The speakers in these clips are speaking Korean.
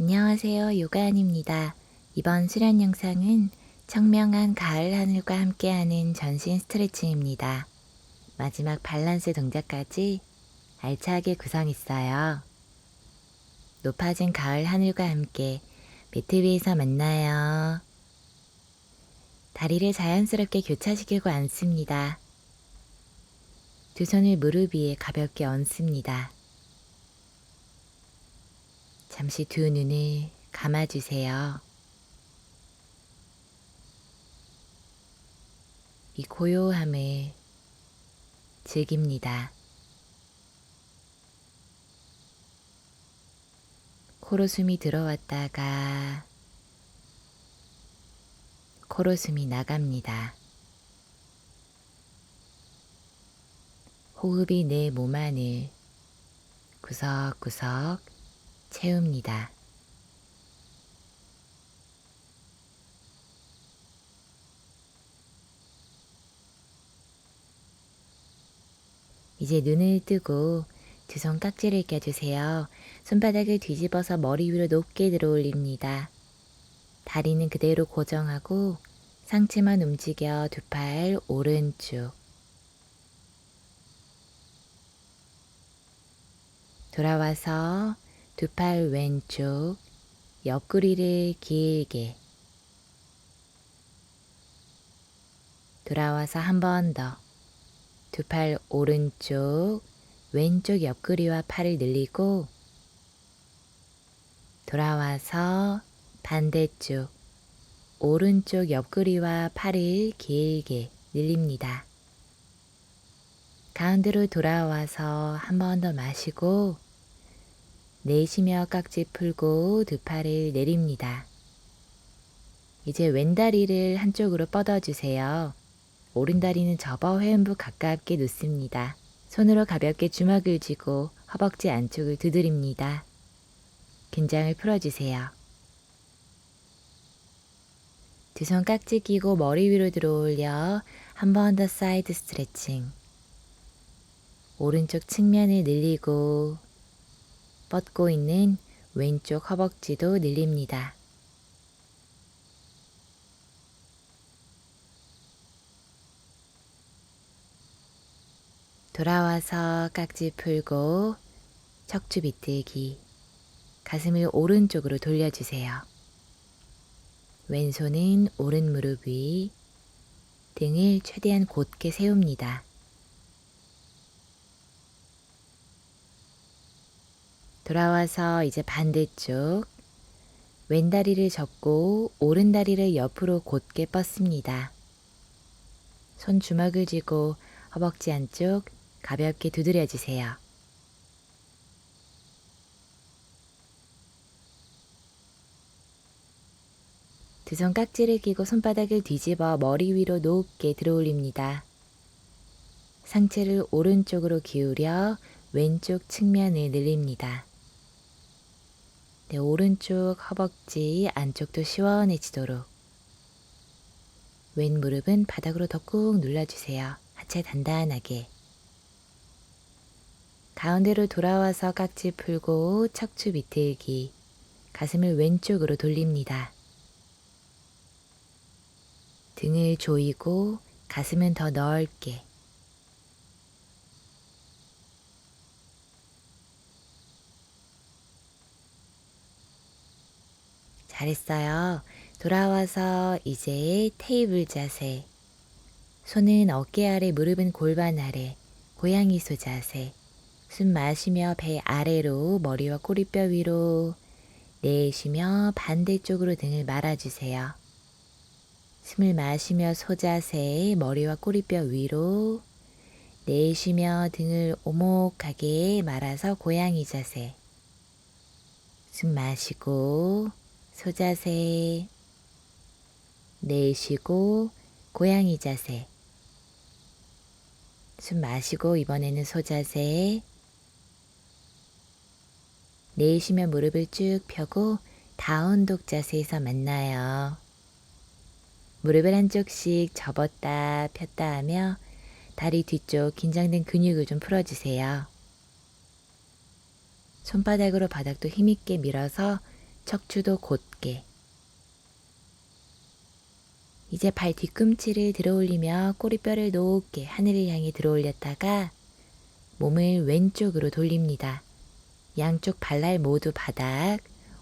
안녕하세요. 요가안입니다. 이번 수련 영상은 청명한 가을 하늘과 함께하는 전신 스트레칭입니다. 마지막 밸런스 동작까지 알차게 구성했어요. 높아진 가을 하늘과 함께 매트 위에서 만나요. 다리를 자연스럽게 교차시키고 앉습니다. 두 손을 무릎 위에 가볍게 얹습니다. 잠시 두 눈을 감아주세요. 이 고요함을 즐깁니다. 코로 숨이 들어왔다가 코로 숨이 나갑니다. 호흡이 내 몸 안을 구석구석 채웁니다. 이제 눈을 뜨고 두 손 깍지를 껴주세요. 손바닥을 뒤집어서 머리 위로 높게 들어 올립니다. 다리는 그대로 고정하고 상체만 움직여 두 팔 오른쪽 돌아와서 두 팔 왼쪽 옆구리를 길게 돌아와서 한 번 더 두 팔 오른쪽 왼쪽 옆구리와 팔을 늘리고 돌아와서 반대쪽 오른쪽 옆구리와 팔을 길게 늘립니다. 가운데로 돌아와서 한 번 더 마시고 내쉬며 깍지 풀고 두 팔을 내립니다. 이제 왼다리를 한쪽으로 뻗어주세요. 오른다리는 접어 회음부 가깝게 놓습니다. 손으로 가볍게 주먹을 쥐고 허벅지 안쪽을 두드립니다. 긴장을 풀어주세요. 두 손 깍지 끼고 머리 위로 들어올려 한 번 더 사이드 스트레칭. 오른쪽 측면을 늘리고 뻗고 있는 왼쪽 허벅지도 늘립니다. 돌아와서 깍지 풀고 척추 비틀기 가슴을 오른쪽으로 돌려주세요. 왼손은 오른 무릎 위 등을 최대한 곧게 세웁니다. 돌아와서 이제 반대쪽 왼다리를 접고 오른다리를 옆으로 곧게 뻗습니다. 손 주먹을 쥐고 허벅지 안쪽 가볍게 두드려 주세요. 두 손 깍지를 끼고 손바닥을 뒤집어 머리 위로 높게 들어 올립니다. 상체를 오른쪽으로 기울여 왼쪽 측면을 늘립니다. 네, 오른쪽 허벅지 안쪽도 시원해지도록 왼 무릎은 바닥으로 더꾹 눌러주세요. 하체 단단하게. 가운데로 돌아와서 깍지 풀고 척추 비틀기. 가슴을 왼쪽으로 돌립니다. 등을 조이고 가슴은 더 넓게. 잘했어요. 돌아와서 이제 테이블 자세. 손은 어깨 아래, 무릎은 골반 아래, 고양이 소 자세. 숨 마시며 배 아래로 머리와 꼬리뼈 위로 내쉬며 반대쪽으로 등을 말아주세요. 숨을 마시며 소자세, 머리와 꼬리뼈 위로 내쉬며 등을 오목하게 말아서 고양이 자세. 숨 마시고 소자세, 내쉬고 고양이 자세. 숨 마시고 이번에는 소자세. 내쉬며 무릎을 쭉 펴고 다운독 자세에서 만나요. 무릎을 한쪽씩 접었다 폈다 하며 다리 뒤쪽 긴장된 근육을 좀 풀어주세요. 손바닥으로 바닥도 힘있게 밀어서 척추도 곧게. 이제 발 뒤꿈치를 들어 올리며 꼬리뼈를 높게 하늘을 향해 들어 올렸다가 몸을 왼쪽으로 돌립니다. 양쪽 발날 모두 바닥,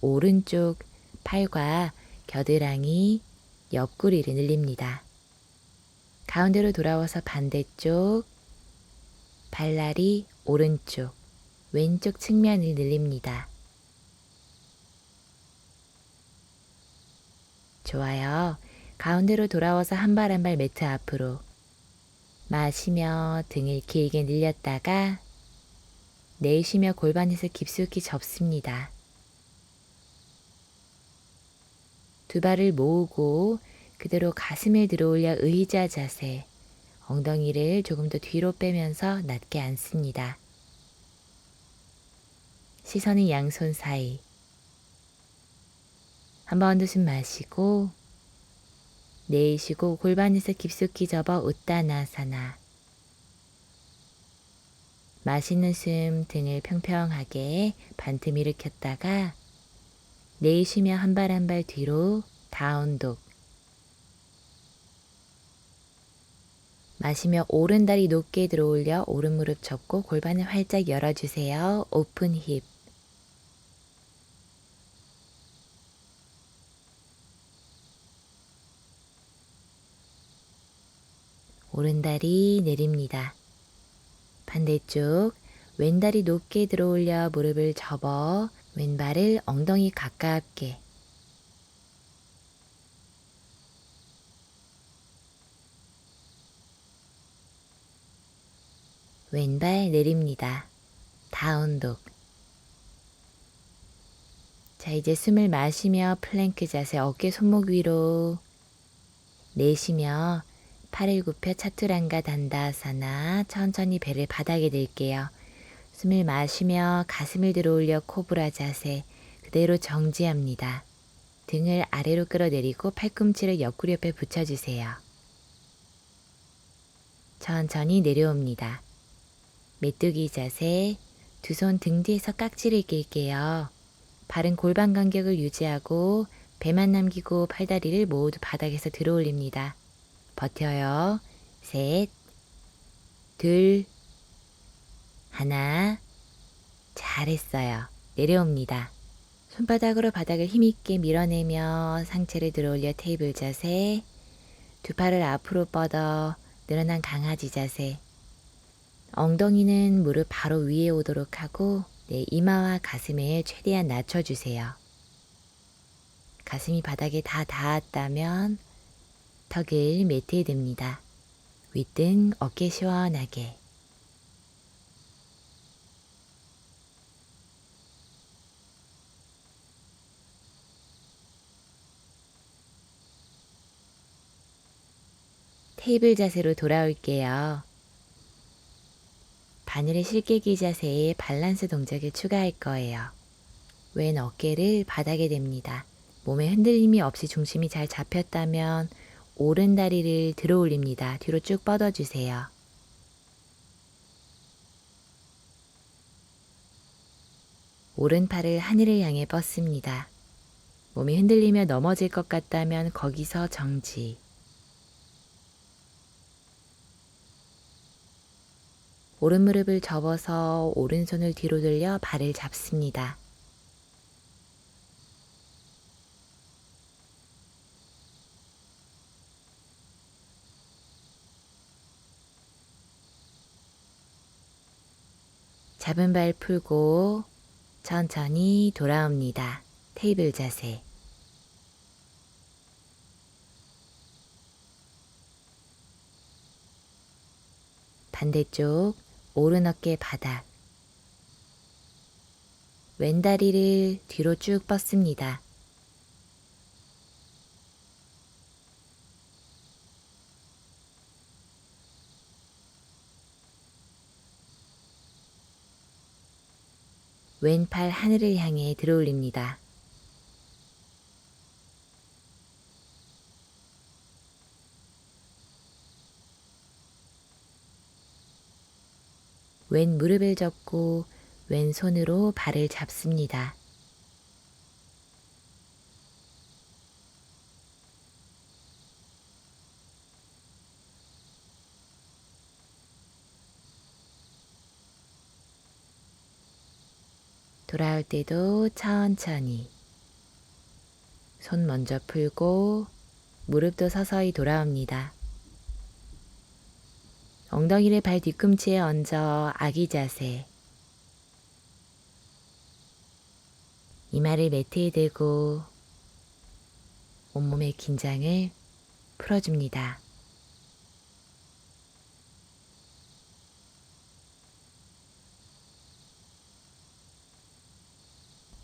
오른쪽 팔과 겨드랑이, 옆구리를 늘립니다. 가운데로 돌아와서 반대쪽, 발날이 오른쪽, 왼쪽 측면을 늘립니다. 좋아요. 가운데로 돌아와서 한 발 한 발 매트 앞으로 마시며 등을 길게 늘렸다가 내쉬며 골반에서 깊숙이 접습니다. 두 발을 모으고 그대로 가슴을 들어 올려 의자 자세, 엉덩이를 조금 더 뒤로 빼면서 낮게 앉습니다. 시선은 양손 사이. 한번더숨 마시고 내쉬고 골반에서 깊숙이 접어 웃다나사나. 마시는 숨 등을 평평하게 반틈 일으켰다가 내쉬며 한 발 한 발 뒤로 다운독. 마시며 오른 다리 높게 들어 올려 오른 무릎 접고 골반을 활짝 열어주세요. 오픈 힙. 오른다리 내립니다. 반대쪽 왼다리 높게 들어 올려 무릎을 접어 왼발을 엉덩이 가깝게 왼발 내립니다. 다운독 자 이제 숨을 마시며 플랭크 자세 어깨 손목 위로 내쉬며 팔을 굽혀 차투란가 단다사나 천천히 배를 바닥에 들게요. 숨을 마시며 가슴을 들어 올려 코브라 자세 그대로 정지합니다. 등을 아래로 끌어내리고 팔꿈치를 옆구리 옆에 붙여주세요. 천천히 내려옵니다. 메뚜기 자세 두 손 등 뒤에서 깍지를 낄게요. 발은 골반 간격을 유지하고 배만 남기고 팔다리를 모두 바닥에서 들어 올립니다. 버텨요. 셋, 둘, 하나. 잘했어요. 내려옵니다. 손바닥으로 바닥을 힘있게 밀어내며 상체를 들어 올려 테이블 자세. 두 팔을 앞으로 뻗어 늘어난 강아지 자세. 엉덩이는 무릎 바로 위에 오도록 하고 내 이마와 가슴을 최대한 낮춰주세요. 가슴이 바닥에 다 닿았다면 턱을 매트에 댑니다. 윗등 어깨 시원하게. 테이블 자세로 돌아올게요. 바늘의 실개기 자세에 밸런스 동작을 추가할 거예요. 왼 어깨를 바닥에 댑니다. 몸에 흔들림이 없이 중심이 잘 잡혔다면 오른 다리를 들어 올립니다. 뒤로 쭉 뻗어주세요. 오른팔을 하늘을 향해 뻗습니다. 몸이 흔들리며 넘어질 것 같다면 거기서 정지. 오른 무릎을 접어서 오른손을 뒤로 돌려 발을 잡습니다. 잡은 발 풀고 천천히 돌아옵니다. 테이블 자세. 반대쪽 오른 어깨 바닥. 왼다리를 뒤로 쭉 뻗습니다. 왼팔 하늘을 향해 들어올립니다. 왼 무릎을 접고 왼손으로 발을 잡습니다. 돌아올 때도 천천히. 손 먼저 풀고 무릎도 서서히 돌아옵니다. 엉덩이를 발 뒤꿈치에 얹어 아기 자세. 이마를 매트에 대고 온몸의 긴장을 풀어줍니다.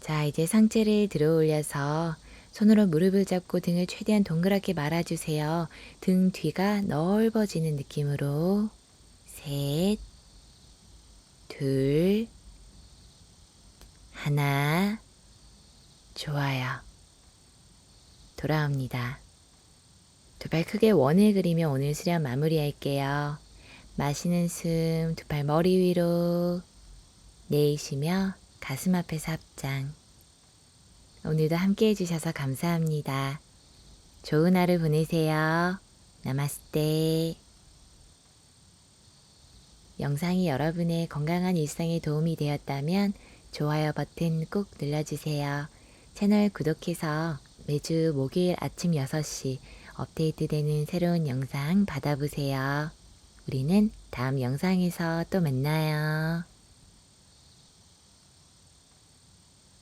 자, 이제 상체를 들어 올려서 손으로 무릎을 잡고 등을 최대한 동그랗게 말아주세요. 등 뒤가 넓어지는 느낌으로 셋, 둘, 하나, 좋아요. 돌아옵니다. 두팔 크게 원을 그리며 오늘 수련 마무리할게요. 마시는 숨 두 팔 머리 위로 내쉬며 가슴 앞에서 합장. 오늘도 함께 해주셔서 감사합니다. 좋은 하루 보내세요. 나마스테. 영상이 여러분의 건강한 일상에 도움이 되었다면 좋아요 버튼 꼭 눌러주세요. 채널 구독해서 매주 목요일 아침 6시 업데이트되는 새로운 영상 받아보세요. 우리는 다음 영상에서 또 만나요.